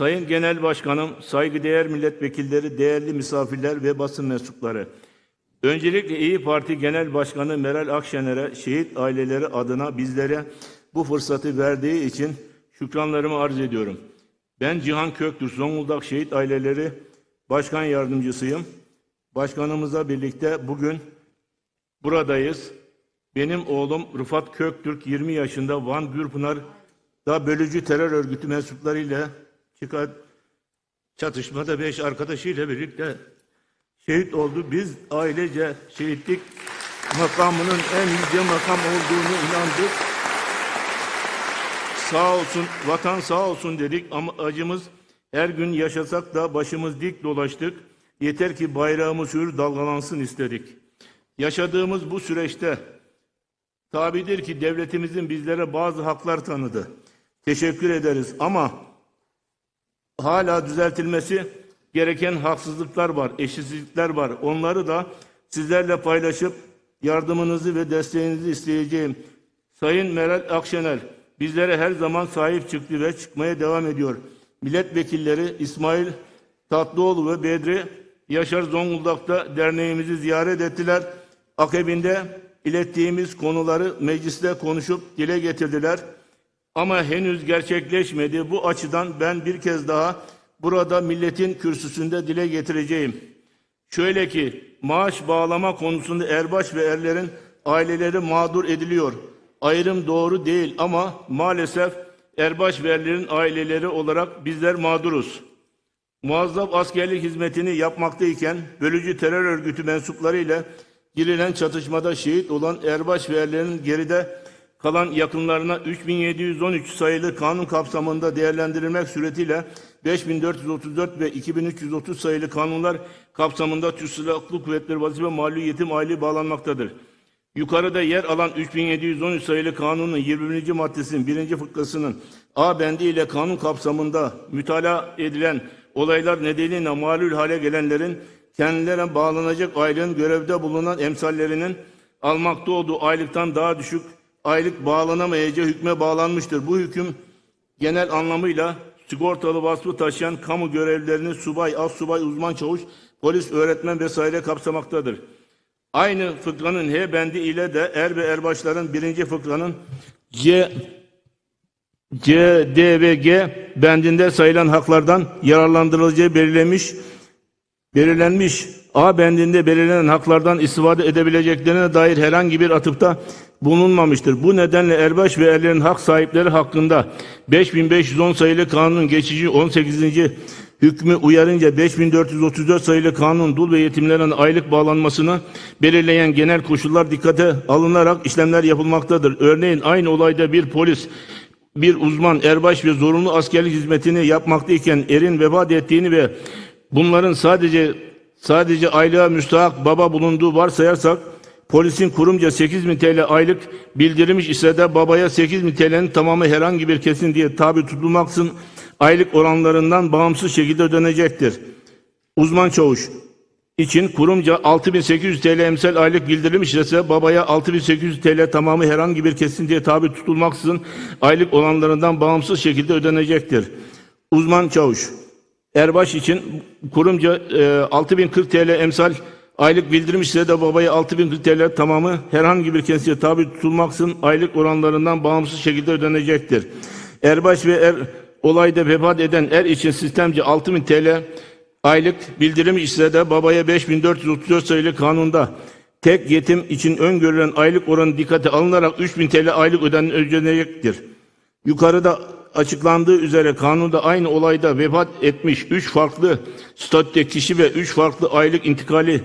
Sayın Genel Başkanım, saygıdeğer milletvekilleri, değerli misafirler ve basın mensupları. Öncelikle İyi Parti Genel Başkanı Meral Akşener'e şehit aileleri adına bizlere bu fırsatı verdiği için şükranlarımı arz ediyorum. Ben Cihan Köktürk, Zonguldak Şehit Aileleri Başkan Yardımcısıyım. Başkanımızla birlikte bugün buradayız. Benim oğlum Rıfat Köktürk 20 yaşında Van Gürpınar'da bölücü terör örgütü mensuplarıyla çıkan çatışmada beş arkadaşıyla birlikte şehit oldu. Biz ailece şehitlik makamının en yüce makam olduğunu inandık. Sağ olsun, vatan sağ olsun dedik ama acımız her gün yaşasak da başımız dik dolaştık. Yeter ki bayrağımız hür dalgalansın istedik. Yaşadığımız bu süreçte tabidir ki devletimizin bizlere bazı haklar tanıdı. Teşekkür ederiz ama hala düzeltilmesi gereken haksızlıklar var, eşitsizlikler var. Onları da sizlerle paylaşıp yardımınızı ve desteğinizi isteyeceğim. Sayın Meral Akşener bizlere her zaman sahip çıktı ve çıkmaya devam ediyor. Milletvekilleri İsmail Tatlıoğlu ve Bedri Yaşar Zonguldak'ta derneğimizi ziyaret ettiler. Akabinde ilettiğimiz konuları mecliste konuşup dile getirdiler. Ama henüz gerçekleşmedi. Bu açıdan ben bir kez daha burada milletin kürsüsünde dile getireceğim. Şöyle ki maaş bağlama konusunda erbaş ve erlerin aileleri mağdur ediliyor. Ayrım doğru değil ama maalesef erbaş ve erlerin aileleri olarak bizler mağduruz. Muazzaf askerlik hizmetini yapmaktayken bölücü terör örgütü mensuplarıyla girilen çatışmada şehit olan erbaş ve erlerin geride kalan yakınlarına 3713 sayılı kanun kapsamında değerlendirilmek suretiyle 5434 ve 2330 sayılı kanunlar kapsamında Türk Silahlı Kuvvetleri vazife mali yetim aile bağlanmaktadır. Yukarıda yer alan 3713 sayılı kanunun 21. maddesinin 1. fıkrasının A bendi ile kanun kapsamında mütalaa edilen olaylar nedeniyle malul hale gelenlerin kendilerine bağlanacak ailenin görevde bulunan emsallerinin almakta olduğu aylıktan daha düşük aylık bağlanamayacağı hükme bağlanmıştır. Bu hüküm genel anlamıyla sigortalı vasfı taşıyan kamu görevlilerini subay, az subay, uzman çavuş, polis, öğretmen vesaire kapsamaktadır. Aynı fıkranın H bendi ile de er ve erbaşların birinci fıkranın C, C, D ve G bendinde sayılan haklardan yararlandırılacağı belirlenmiş, belirlenmiş A bendinde belirlenen haklardan istifade edebileceklerine dair herhangi bir atıfta bulunmamıştır. Bu nedenle erbaş ve erlerin hak sahipleri hakkında 5510 sayılı kanunun geçici 18. hükmü uyarınca 5434 sayılı kanun dul ve yetimlerin aylık bağlanmasını belirleyen genel koşullar dikkate alınarak işlemler yapılmaktadır. Örneğin aynı olayda bir polis bir uzman, erbaş ve zorunlu askerlik hizmetini yapmaktayken erin vefat ettiğini ve bunların sadece sadece aylığa müstahak baba bulunduğu varsayarsak polisin kurumca 8 bin TL aylık bildirmiş ise de babaya 8 bin TL'nin tamamı herhangi bir kesin diye tabi tutulmaksın aylık oranlarından bağımsız şekilde ödenecektir. Uzman çavuş için kurumca 6800 TL emsal aylık bildirilmiş ise babaya 6800 TL tamamı herhangi bir kesintiye tabi tutulmaksızın aylık olanlarından bağımsız şekilde ödenecektir. Uzman çavuş Erbaş için kurumca e, 6040 TL emsal aylık bildirilmiş ise de babaya 6040 TL tamamı herhangi bir kesintiye tabi tutulmaksızın aylık oranlarından bağımsız şekilde ödenecektir. Erbaş ve er olayda vefat eden er için sistemci 6000 TL aylık bildirim ise de babaya 5434 sayılı kanunda tek yetim için öngörülen aylık oranı dikkate alınarak 3000 TL aylık öden ödenecektir. Yukarıda açıklandığı üzere kanunda aynı olayda vefat etmiş 3 farklı statüde kişi ve 3 farklı aylık intikali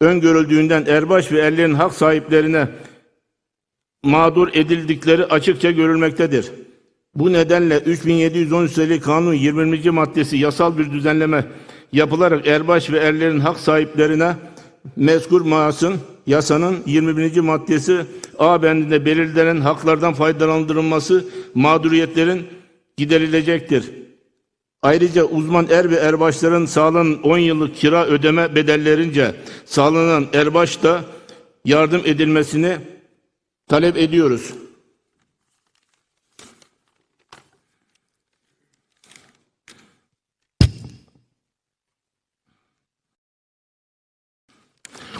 öngörüldüğünden erbaş ve erlerin hak sahiplerine mağdur edildikleri açıkça görülmektedir. Bu nedenle 3713 sayılı kanun 20. maddesi yasal bir düzenleme yapılarak erbaş ve erlerin hak sahiplerine mezkur maaşın yasanın 21. maddesi A bendinde belirlenen haklardan faydalandırılması mağduriyetlerin giderilecektir. Ayrıca uzman er ve erbaşların sağlanan 10 yıllık kira ödeme bedellerince sağlanan erbaş da yardım edilmesini talep ediyoruz.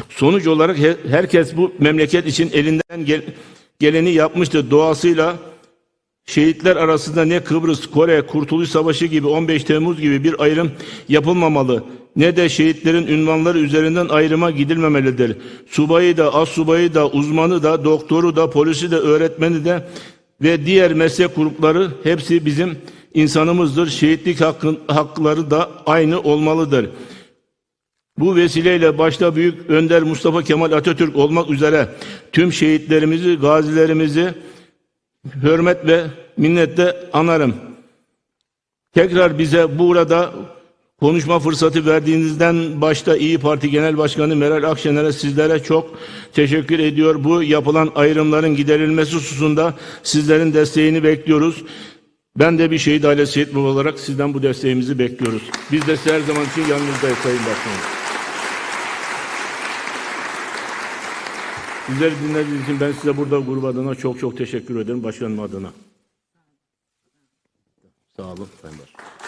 Sonuç olarak herkes bu memleket için elinden geleni yapmıştır. Doğasıyla Şehitler arasında ne Kıbrıs, Kore, Kurtuluş Savaşı gibi 15 Temmuz gibi bir ayrım yapılmamalı. Ne de şehitlerin ünvanları üzerinden ayrıma gidilmemelidir. Subayı da, as subayı da, uzmanı da, doktoru da, polisi de, öğretmeni de ve diğer meslek grupları hepsi bizim insanımızdır. Şehitlik hakkın, hakları da aynı olmalıdır. Bu vesileyle başta Büyük Önder Mustafa Kemal Atatürk olmak üzere tüm şehitlerimizi, gazilerimizi hürmet ve minnetle anarım. Tekrar bize burada konuşma fırsatı verdiğinizden başta İyi Parti Genel Başkanı Meral Akşener'e sizlere çok teşekkür ediyor. Bu yapılan ayrımların giderilmesi hususunda sizlerin desteğini bekliyoruz. Ben de bir şehit ailesi olarak sizden bu desteğimizi bekliyoruz. Biz de size her zaman için yanınızdayız Sayın Başkanım. Bizleri dinlediğiniz için ben size burada grup adına çok çok teşekkür ederim. Başkanım adına. Sağ olun Sayın Başkanım.